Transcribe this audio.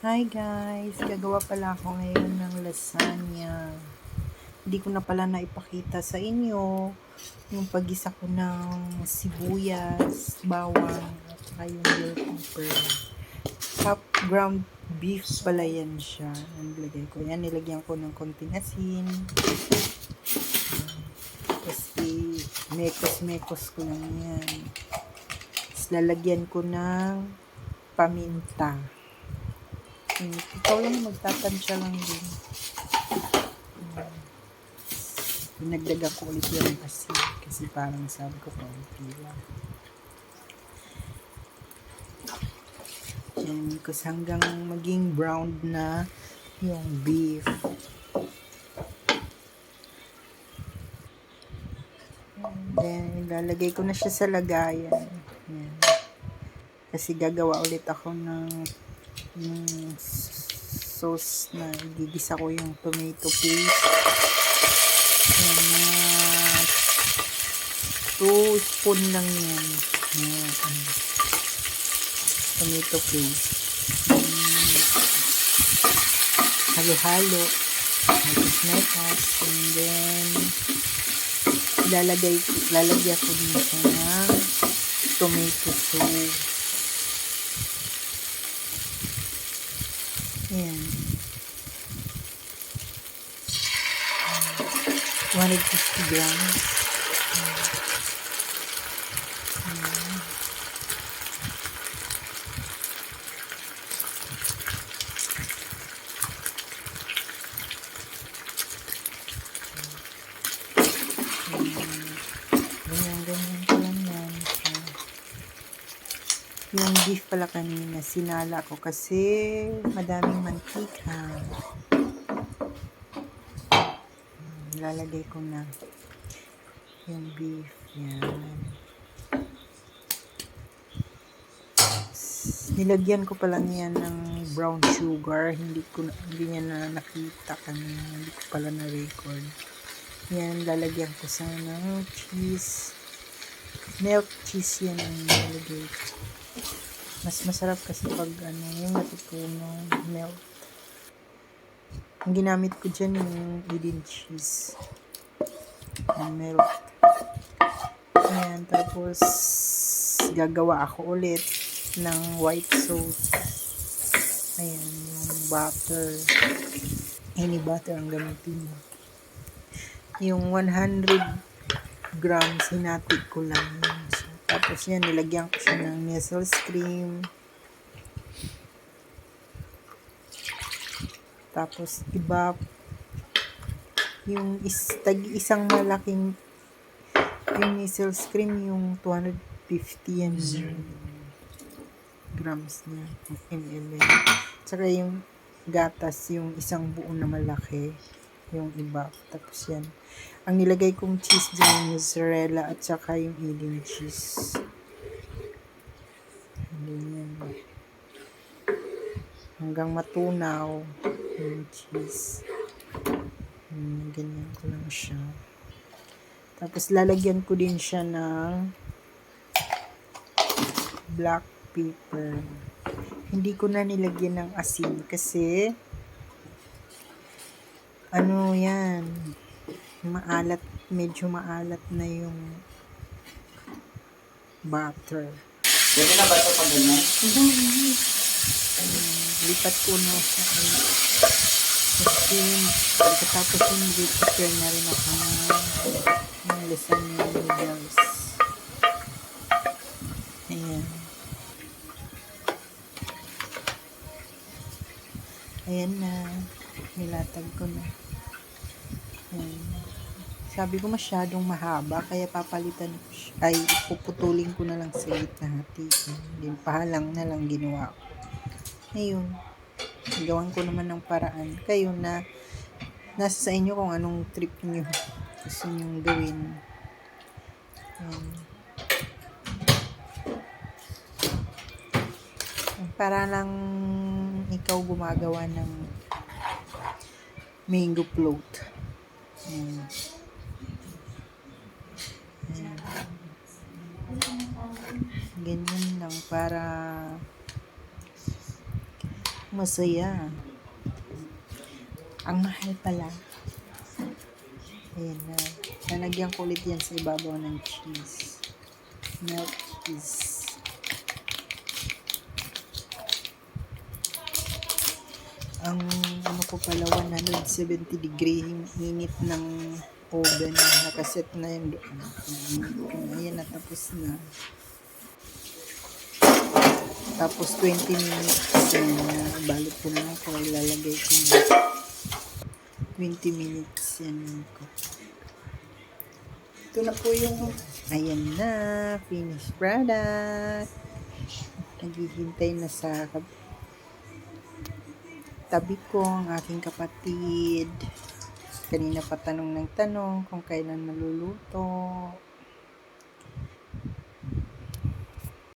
Hi guys! Gagawa pala ako ngayon ng lasagna. Hindi ko na pala naipakita sa inyo yung pagisa ko ng sibuyas, bawang, at saka yung bell pepper. Top ground beef pala yan siya. Ang nilagay ko. Yan, nilagyan ko ng konting asin. Tapos i-mekos-mekos ko lang yan. Tapos lalagyan ko ng paminta. Hmm, ikaw lang magtatansya lang din. Hmm. Dinagdagan ko ulit yung asin kasi parang sabi ko konti lang. Yan, kasi hanggang maging brown na yung beef. And then, ilalagay ko na siya sa lagayan. Yan. Kasi gagawa ulit ako ng yung sauce na gigisa ko yung tomato paste. Yan, mga 2 spoon lang yan. Yan, tomato paste. Mm, halo-halo. Metas-metas. And then, lalagay, lalagyan ko din siya ng tomato sauce. Ayan. 150 grams. Yung beef pala kanina, sinala ko kasi madaming mantika. Lalagay ko na yung beef. Yan. Nilagyan ko pala yan ng brown sugar. Hindi ko hindi niya na nakita kanina. Hindi ko pala na-record. Yan, lalagyan ko sana ng cheese. Milk cheese yan ang nilagay ko. Mas masarap kasi pag ano, yung natutunaw milk. Ang ginamit ko dyan yung Eden cheese. Yung milk. Ayan, tapos gagawa ako ulit ng white sauce. Ayan, yung butter. Any butter ang gamitin mo. Yung 100 grams, hinatid ko lang. So, tapos yan, nilagyan ko siya ng Nestle's cream. Tapos, iba, yung is, tag isang malaking, yung Nestle's cream, yung 250 yan. grams niya, ml. Tsaka yung gatas, yung isang buo na malaki, yung iba. Tapos yan. Ang nilagay kong cheese dyan, mozzarella at saka yung Eden cheese. Ganyan. Hanggang matunaw yung cheese. Hmm, ganyan ko lang siya. Tapos lalagyan ko din siya ng black pepper. Hindi ko na nilagyan ng asin kasi ano yan maalat medyo maalat na yung butter Pwede na ba ito pag ganyan? um, lipat ko na sa kasi pagkatapos yung prepare na rin ako ng lasagna noodles ayan. Ayan na. Nilatag ko na. Ayan. Sabi ko masyadong mahaba kaya papalitan ko siya. Ay puputulin ko na lang sa hati. Din pahalang na lang ginawa ko ayun gawan ko naman ng paraan kayo na nasa sa inyo kung anong trip niyo gusto niyong gawin ayan para lang ikaw gumagawa ng mango float. Ayan. Ayan. Ganyan lang para Masaya. Ang mahal pala. Ayan na. Lalagyan ko ulit yan sa ibabaw ng cheese. Milk cheese. Ang ano ko pala 170 degree init ng oven nakaset na yung doon. Ayan na tapos na. Tapos 20 minutes yan na balot ko na ako ilalagay ko na 20 minutes yan ko. Ito na po yung ayan na finished product. Naghihintay na sa tabi ko ang aking kapatid. Kanina pa tanong ng tanong kung kailan maluluto.